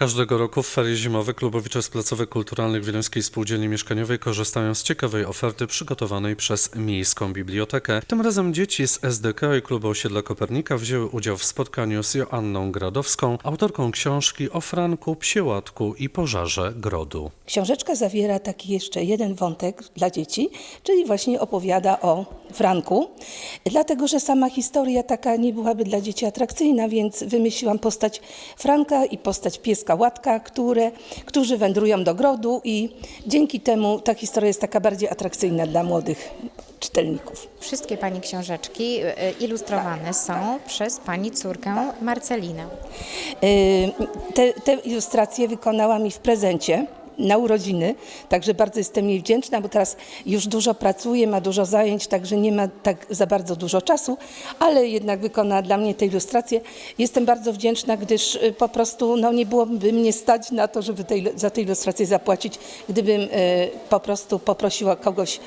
Każdego roku w ferie zimowe klubowicze z placówek kulturalnych Wileńskiej Spółdzielni Mieszkaniowej korzystają z ciekawej oferty przygotowanej przez Miejską Bibliotekę. Tym razem dzieci z SDK i Klubu Osiedla Kopernika wzięły udział w spotkaniu z Joanną Gradowską, autorką książki o Franku, Psiełatku i pożarze grodu. Książeczka zawiera taki jeszcze jeden wątek dla dzieci, czyli właśnie opowiada o Franku, dlatego że sama historia taka nie byłaby dla dzieci atrakcyjna, więc wymyśliłam postać Franka i postać pieska Łatka, które, którzy wędrują do grodu i dzięki temu ta historia jest taka bardziej atrakcyjna dla młodych czytelników. Wszystkie Pani książeczki y, ilustrowane są przez Pani córkę Marcelinę. Y, Te, te ilustracje wykonała mi w prezencie na urodziny, także bardzo jestem jej wdzięczna, bo teraz już dużo pracuje, ma dużo zajęć, także nie ma tak za bardzo dużo czasu, ale jednak wykonała dla mnie te ilustracje. Jestem bardzo wdzięczna, gdyż y, po prostu no, nie byłoby mnie stać na to, żeby za te ilustracje zapłacić, gdybym y, po prostu poprosiła kogoś,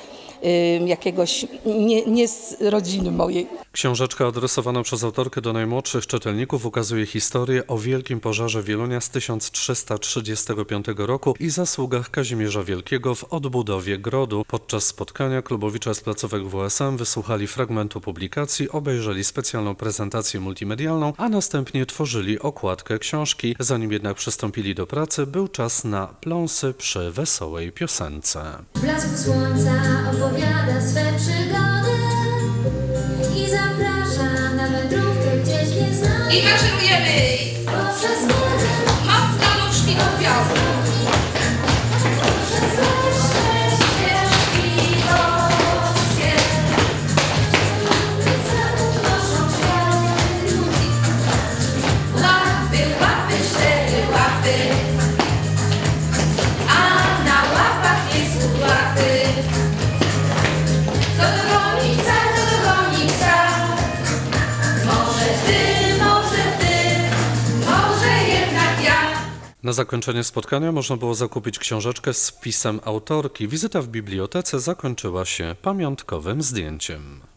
y, jakiegoś nie, nie z rodziny mojej. Książeczka adresowana przez autorkę do najmłodszych czytelników ukazuje historię o wielkim pożarze Wielunia z 1335 roku i zasługach Kazimierza Wielkiego w odbudowie grodu. Podczas spotkania klubowicze z placówek WSM wysłuchali fragmentu publikacji, obejrzeli specjalną prezentację multimedialną, a następnie tworzyli okładkę książki. Zanim jednak przystąpili do pracy, był czas na pląsy przy wesołej piosence. W blasku słońca opowiada swe przygody i zaprasza na wędrówkę gdzieś nieznaną. I maszerujemy! Na zakończenie spotkania można było zakupić książeczkę z wpisem autorki. Wizyta w bibliotece zakończyła się pamiątkowym zdjęciem.